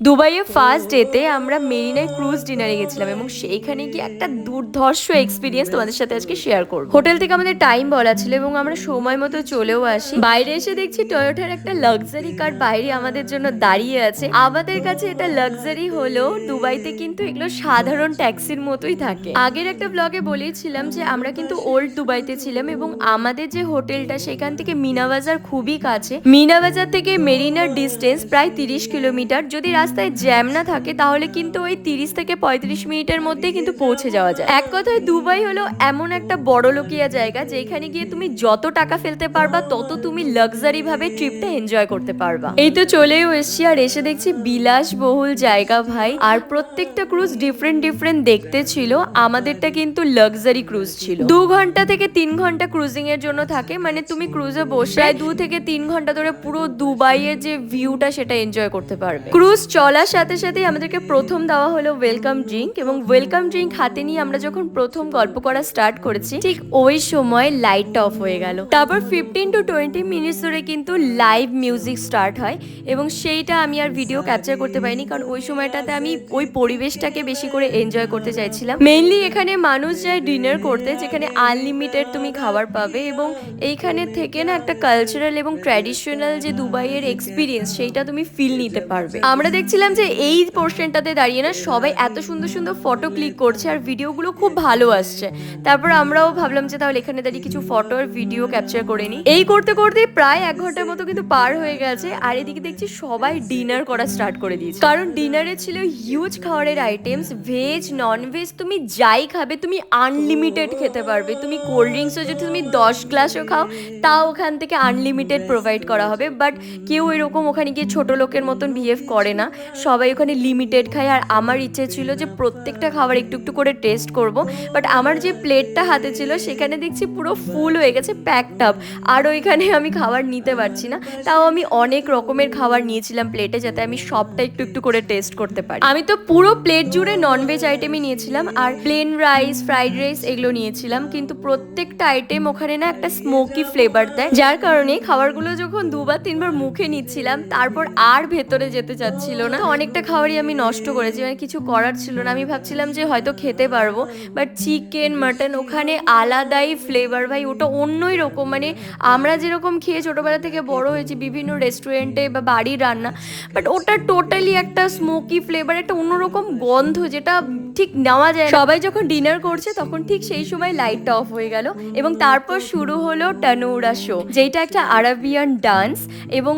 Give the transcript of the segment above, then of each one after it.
দুবাইয়ে ফার্স্ট ডেতে আমরা মেরিনায় ক্রুজ ডিনারে গেছিলাম এবং সেইখানে গিয়ে একটা দুর্ধর্ষ এক্সপিরিয়েন্স তোমাদের সাথে আজকে শেয়ার করব। হোটেল থেকে আমাদের টাইম বলা ছিল এবং আমরা সময় মতো চলেও আসি। বাইরে এসে দেখছি টয়োটার একটা লাক্সারি কার বাইরে আমাদের জন্য দাঁড়িয়ে আছে। আমাদের কাছে এটা লাক্সারি হলেও দুবাইতে কিন্তু এগুলো সাধারণ ট্যাক্সির মতোই থাকে। আগের একটা ব্লগে বলেছিলাম যে আমরা কিন্তু ওল্ড দুবাইতে ছিলাম এবং আমাদের যে হোটেলটা সেখান থেকে মিনা বাজার খুবই কাছে। মিনাবাজার থেকে মেরিনার ডিস্টেন্স প্রায় তিরিশ কিলোমিটার। যদি রাস্তায় জ্যাম না থাকে, তাহলে কিন্তু ওই তিরিশ থেকে পঁয়ত্রিশ মিনিটের মধ্যে কিন্তু পৌঁছে যাওয়া যায়। এক কথায় দুবাই হলো এমন একটা বড় লোকিয়া জায়গা, যেখানে গিয়ে তুমি যত টাকা ফেলতে পারবা, তত তুমি লাক্সারি ভাবে ট্রিপটা এনজয় করতে পারবা। এই তো চলেও এসছি আর এসে দেখছি বিলাসবহুল জায়গা ভাই, আর প্রত্যেকটা ক্রুজ ডিফারেন্ট ডিফারেন্ট দেখতে ছিল, আমাদেরটা কিন্তু লাক্সারি ক্রুজ ছিল। দু ঘণ্টা থেকে তিন ঘণ্টা ক্রুজিং এর জন্য থাকে মানে তুমি ক্রুজে বসে দু থেকে তিন ঘণ্টা ধরে পুরো দুবাইয়ের যে ভিউটা সেটা এনজয় করতে পারবে। ক্রুজ চলার সাথে সাথেই আমাদেরকে প্রথম দেওয়া হলো ওয়েলকাম ড্রিঙ্ক এবং ওয়েলকাম ড্রিঙ্ক হাতে নিয়ে আমরা যখন প্রথম গল্প করা স্টার্ট করেছি, ঠিক ওই সময় লাইটটা অফ হয়ে গেল। তারপর ফিফটিন টু টোয়েন্টি মিনিটস ধরে কিন্তু লাইভ মিউজিক স্টার্ট হয় এবং সেইটা আমি আর ভিডিও ক্যাপচার করতে পারিনি কারণ ওই সময়টাতে আমি ওই পরিবেশটাকে বেশি করে এনজয় করতে চাইছিলাম। মেইনলি এখানে মানুষ যায় ডিনার করতে, যেখানে আনলিমিটেড তুমি খাবার পাবে এবং এইখানে থেকে না একটা কালচারাল এবং ট্র্যাডিশনাল যে দুবাইয়ের এক্সপিরিয়েন্স সেইটা তুমি ফিল নিতে পারবে। আমরা দেখছিলাম যে এই পোর্শনটাতে দাঁড়িয়ে না সবাই এত সুন্দর সুন্দর ফটো ক্লিক করছে আর ভিডিওগুলো খুব ভালো আসছে। তারপর আমরাও ভাবলাম যে তাহলে এখানে দাঁড়িয়ে কিছু ফটো আর ভিডিও ক্যাপচার করে নিই। এই করতে করতে প্রায় এক ঘণ্টার মতো কিন্তু পার হয়ে গেছে আর এদিকে দেখছি সবাই ডিনার করা স্টার্ট করে দিয়েছে। কারণ ডিনারে ছিল হিউজ খাওয়ারের আইটেমস ভেজ নন ভেজ তুমি যাই খাবে, তুমি আনলিমিটেড খেতে পারবে। তুমি কোল্ড ড্রিঙ্কসও যদি তুমি দশ গ্লাসও খাও, তাও ওখান থেকে আনলিমিটেড প্রোভাইড করা হবে। বাট কেউ এরকম ওখানে গিয়ে ছোট লোকের মতন বিহেভ করে না। সবাই ওখানে লিমিটেড খায়। আর আমার ইচ্ছে ছিল যে প্রত্যেকটা খাবার একটু একটু করে টেস্ট করব। বাট আমার যে প্লেটটা হাতে ছিল, সেখানে দেখছি পুরো ফুল হয়ে গেছে প্যাকড আপ আর ওইখানে আমি খাবার নিতে পারছি না। তাও আমি অনেক রকমের খাবার নিয়েছিলাম প্লেটে যাতে আমি সবটা একটু একটু করে টেস্ট করতে পারি। আমি তো পুরো প্লেট জুড়ে ননভেজ আইটেমই নিয়েছিলাম, আর প্লেন রাইস ফ্রাইড রাইস এগুলো নিয়েছিলাম। কিন্তু প্রত্যেকটা আইটেম ওখানে না একটা স্মোকি ফ্লেভার দেয়। যার কারণে খাবারগুলো যখন দুবার তিনবার মুখে নিচ্ছিলাম, তারপর আর ভেতরে যেতে চাচ্ছিল না। অনেকটা খাবারই আমি নষ্ট করেছি। মানে কিছু করার ছিল না। আমি ভাবছিলাম যে হয়তো খেতে পারব। বাট চিকেন মাটন ওখানে আলাদাই ফ্লেভার ভাই। ওটা অন্যই রকম। মানে আমরা যেরকম খেয়ে ছোটোবেলা থেকে বড় হয়েছি, বিভিন্ন রেস্টুরেন্টে বা বাড়ির রান্না বাট ওটা টোটালি একটা স্মোকি ফ্লেভার একটা অন্যরকম গন্ধ যেটা ঠিক নেওয়া যায়। সবাই যখন ডিনার করছে, তখন ঠিক সেই সময় লাইটটা অফ হয়ে গেল। এবং তারপর শুরু হলো টানুরা শো যেটা একটা আরাবিয়ান ডান্স এবং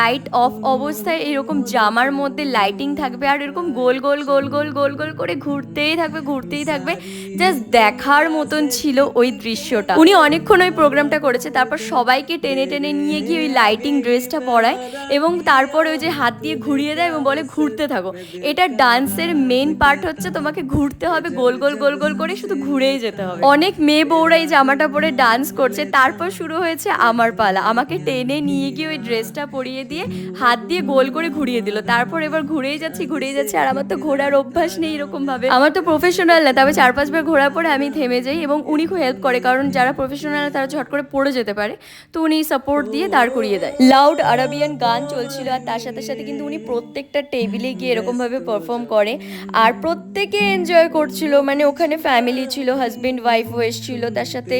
লাইট অফ অবস্থায় এরকম জামার মধ্যে লাইটিং থাকবে আর এরকম গোল গোল গোল গোল গোল গোল করে ঘুরতেই থাকবে ঘুরতেই থাকবে। জাস্ট দেখার মতন ছিল ওই দৃশ্যটা। উনি অনেকক্ষণ ওই প্রোগ্রামটা করেছে, তারপর সবাইকে টেনে টেনে নিয়ে গিয়ে ওই লাইটিং ড্রেসটা পরায় এবং তারপর ওই যে হাত দিয়ে ঘুরিয়ে দেয় এবং বলে, ঘুরতে থাকো। এটা ডান্সের মেন পার্ট হচ্ছে, তোমাকে ঘুরতে হবে, গোল গোল গোল গোল করে শুধু ঘুরেই যেতে হবে। অনেক মেয়ে বউরা এই জামাটা পরে ডান্স করছে, তারপর শুরু হয়েছে আমার পালা। আমাকে টেনে নিয়ে গিয়ে ওই ড্রেসটা পরিয়ে দিয়ে হাত দিয়ে গোল করে ঘুরিয়ে দিল। তারপর এবার ঘুরেই যাচ্ছি ঘুরেই যাচ্ছি আর আমার তো ঘোরার অভ্যাস নেই এরকম ভাবে আমার তো প্রফেশনাল না তবে চার পাঁচবার ঘোরার পরে আমি থেমে যাই এবং উনি খুব হেল্প করে কারণ যারা প্রফেশনাল তারা ঝট করে পড়ে যেতে পারে। তো উনি সাপোর্ট দিয়ে দাঁড় করিয়ে দেয়। লাউড আরাবিয়ান গান চলছিল আর তার সাথে সাথে কিন্তু উনি প্রত্যেকটা টেবিলে গিয়ে এরকম ভাবে পারফর্ম করে। আর প্রত্যেকে এনজয় করছিল মানে ওখানে ফ্যামিলি ছিল হাজবেন্ড ওয়াইফও এসেছিল তার সাথে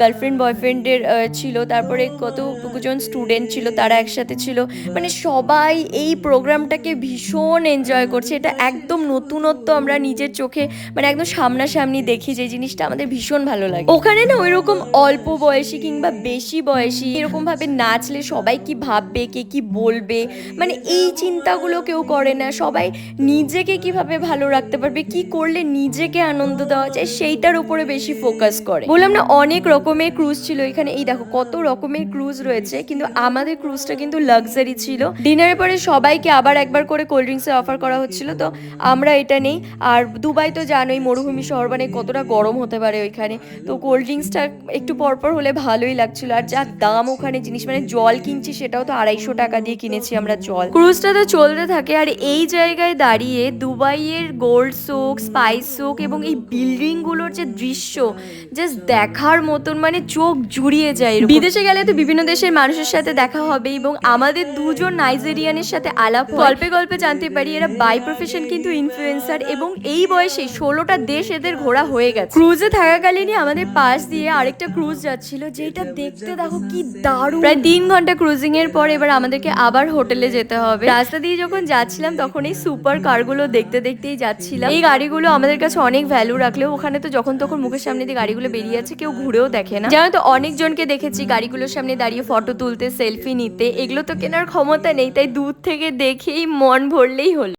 গার্লফ্রেন্ড বয়ফ্রেন্ডের ছিল তারপরে কতজন স্টুডেন্ট ছিল তারা একসাথে ছিল। মানে সবাই এই প্রোগ্রামটাকে ভীষণ এনজয় করছে। এটা একদম নতুনত্ব আমরা নিজের চোখে মানে একদম সামনাসামনি দেখি যে জিনিসটা আমাদের ভীষণ ভালো লাগে। ওখানে না ওইরকম অল্প বয়সী কিংবা বেশি বয়সী এরকম ভাবে নাচলে সবাই কি ভাববে, কে কি বলবে? মানে এই চিন্তাগুলো কেউ করে না। সবাই নিজেকে কীভাবে ভালো রাখতে পারবে, কি করলে নিজেকে আনন্দ দেওয়া যায় সেইটার উপরে বেশি ফোকাস করে। বললাম না অনেক রকমের ক্রুজ ছিল এখানে। এই দেখো কত রকমের ক্রুজ রয়েছে, কিন্তু আমাদের ক্রুজটা কিন্তু লাক্সারি ছিল। ডিনারের পরে সবাইকে আবার একবার করে কোল্ড ড্রিঙ্কসের অফার করা হচ্ছিল তো আমরা এটা নেই। আর দুবাই তো জানোই মরুভূমি শহর মানে কতটা গরম হতে পারে ওইখানে। তো কোল্ড ড্রিঙ্কসটা একটু পরপর হলে ভালোই লাগছিল। আর যা দাম ওখানে জিনিস মানে জল কিনছি সেটাও তো আড়াইশো টাকা দিয়ে কিনেছি আমরা জল। ক্রুজটা তো চলতে থাকে আর এই জায়গায় দাঁড়িয়ে দুবাইয়ের গোল্ড সোক স্পাইস সোক এবং এই বিল্ডিংগুলোর যে দৃশ্য জাস্ট দেখার মতন মানে চোখ জুড়িয়ে যায় বিদেশে গেলে তো বিভিন্ন দেশের মানুষের সাথে দেখা হবে এবং আমাদের দুজন নাইজেরিয়ানের সাথে আলাপ। গল্প গল্পে জানতে পারি এরা বাই প্রফেশন কিন্তু ইনফ্লুয়েন্সার এবং এই বয়সে ষোলোটা দেশ এদের ঘোরা হয়ে গেছে। ক্রুজে থাকাকালীনই আমাদের পাশ দিয়ে আরেকটা ক্রুজ যাচ্ছিল, যেটা দেখতে দেখো কি দারুণ। প্রায় তিন ঘণ্টা ক্রুজিং এর পর এবার আমাদেরকে আবার হোটেলে যেতে হবে। রাস্তা দিয়ে যখন যাচ্ছিলাম, তখন এই সুপার কারগুলো দেখতে দেখতেই যাচ্ছিলাম। এই গাড়িগুলো আমাদের কাছে অনেক ভ্যালু রাখলেও ওখানে তো যখন তখন মুখের সামনে দিয়ে গাড়িগুলো বেরিয়ে যাচ্ছে, কেউ ঘুরেও দেখে না। জানো তো অনেকজনকে দেখেছি গাড়িগুলোর সামনে দাঁড়িয়ে ফটো তুলতে সেলফি নিতে, এগুলো তো কেনার ক্ষমতা নেই, তাই দূর থেকে দেখেই মন ভরলেই হলো।